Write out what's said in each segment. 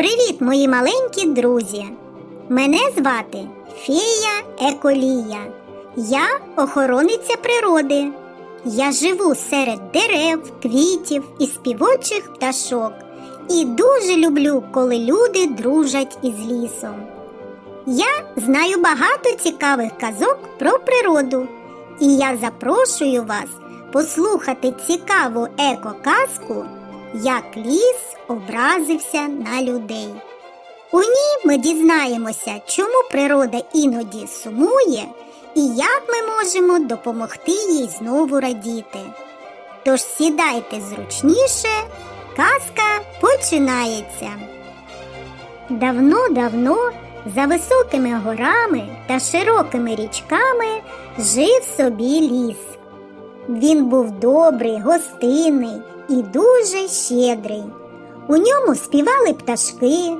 Привіт, мої маленькі друзі! Мене звати Фея Еколія. Я охорониця природи. Я живу серед дерев, квітів і співочих пташок і дуже люблю, коли люди дружать із лісом. Я знаю багато цікавих казок про природу, і я запрошую вас послухати цікаву еко-казку Як ліс образився на людей. У ній ми дізнаємося, чому природа іноді сумує і як ми можемо допомогти їй знову радіти. Тож сідайте зручніше, казка починається. Давно-давно за високими горами та широкими річками жив собі ліс. Він був добрий, гостинний і дуже щедрий. У ньому співали пташки,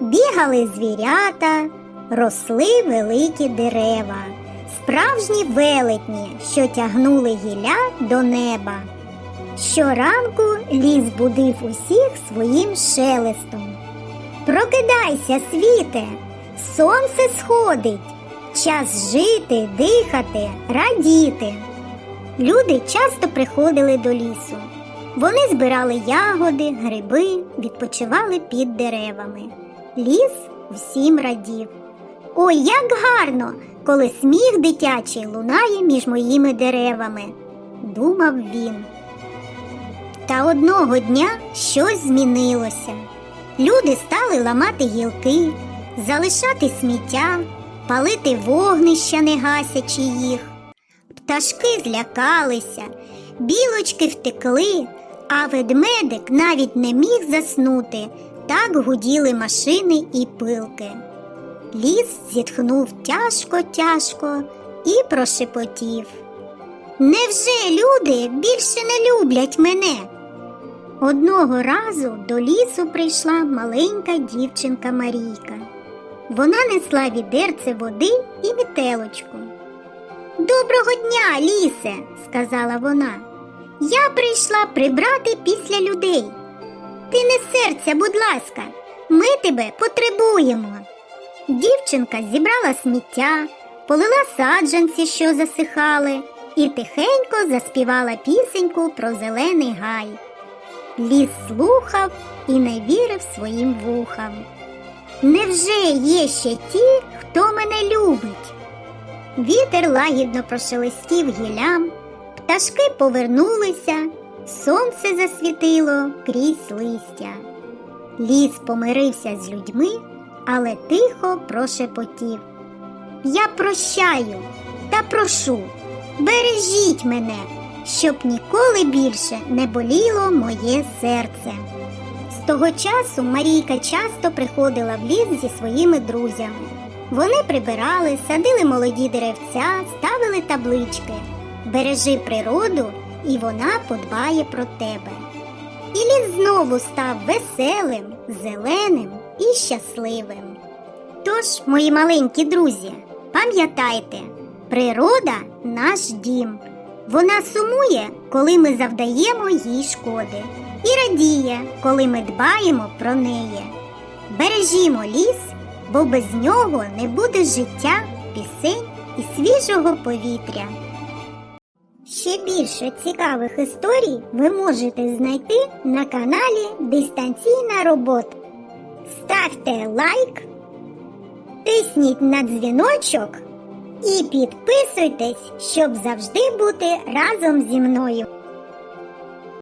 бігали звірята, росли великі дерева, справжні велетні, що тягнули гілля до неба. Щоранку ліс будив усіх своїм шелестом. Прокидайся, світе, сонце сходить, час жити, дихати, радіти. Люди часто приходили до лісу. Вони збирали ягоди, гриби, відпочивали під деревами. Ліс всім радів. Ой, як гарно, коли сміх дитячий лунає між моїми деревами, думав він. Та одного дня щось змінилося. Люди стали ламати гілки, залишати сміття, палити вогнища, не гасячи їх. Пташки злякалися, білочки втекли, а ведмедик навіть не міг заснути, так гуділи машини і пилки. Ліс зітхнув тяжко, тяжко і прошепотів. Невже люди більше не люблять мене? Одного разу до лісу прийшла маленька дівчинка Марійка. Вона несла відерце води і мітелочку. Доброго дня, лісе, сказала вона. Я прийшла прибрати після людей. Ти не серця, будь ласка, ми тебе потребуємо. Дівчинка зібрала сміття, полила саджанці, що засихали, і тихенько заспівала пісеньку про зелений гай. Ліс слухав і не вірив своїм вухам. Невже є ще ті, хто мене любить? Вітер лагідно прошелестів гілям, пташки повернулися, сонце засвітило крізь листя. Ліс помирився з людьми, але тихо прошепотів. Я прощаю та прошу, бережіть мене, щоб ніколи більше не боліло моє серце. З того часу Марійка часто приходила в ліс зі своїми друзями. Вони прибирали, садили молоді деревця, ставили таблички. Бережи природу, і вона подбає про тебе. І ліс знову став веселим, зеленим і щасливим. Тож, мої маленькі друзі, пам'ятайте, природа наш дім. Вона сумує, коли ми завдаємо їй шкоди, і радіє, коли ми дбаємо про неї. Бережімо ліс, бо без нього не буде життя, пісень і свіжого повітря. Ще більше цікавих історій ви можете знайти на каналі Дистанційна робота. Ставте лайк, тисніть на дзвіночок і підписуйтесь, щоб завжди бути разом зі мною.